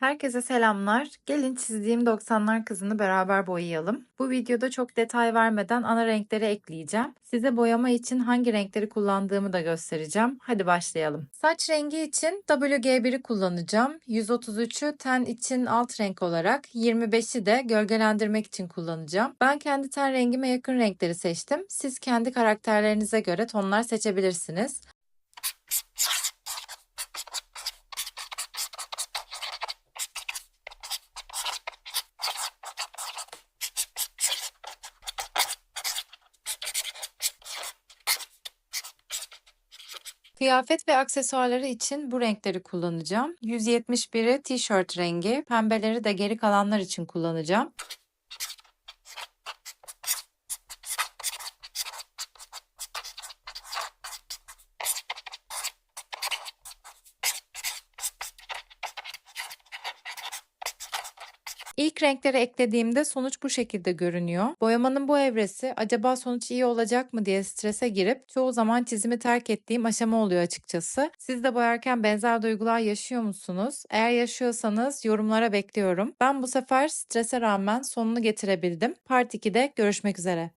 Herkese selamlar. Gelin çizdiğim 90'lar kızını beraber boyayalım. Bu videoda çok detay vermeden ana renkleri ekleyeceğim. Size boyama için hangi renkleri kullandığımı da göstereceğim. Hadi başlayalım. Saç rengi için WG1'i kullanacağım. 133'ü ten için alt renk olarak, 25'i de gölgelendirmek için kullanacağım. Ben kendi ten rengime yakın renkleri seçtim. Siz kendi karakterlerinize göre tonlar seçebilirsiniz. Kıyafet ve aksesuarları için bu renkleri kullanacağım. 171'i tişört rengi, pembeleri de geri kalanlar için kullanacağım. İlk renkleri eklediğimde sonuç bu şekilde görünüyor. Boyamanın bu evresi acaba sonuç iyi olacak mı diye strese girip çoğu zaman çizimi terk ettiğim aşama oluyor açıkçası. Siz de boyarken benzer duygular yaşıyor musunuz? Eğer yaşıyorsanız yorumlara bekliyorum. Ben bu sefer strese rağmen sonunu getirebildim. Part 2'de görüşmek üzere.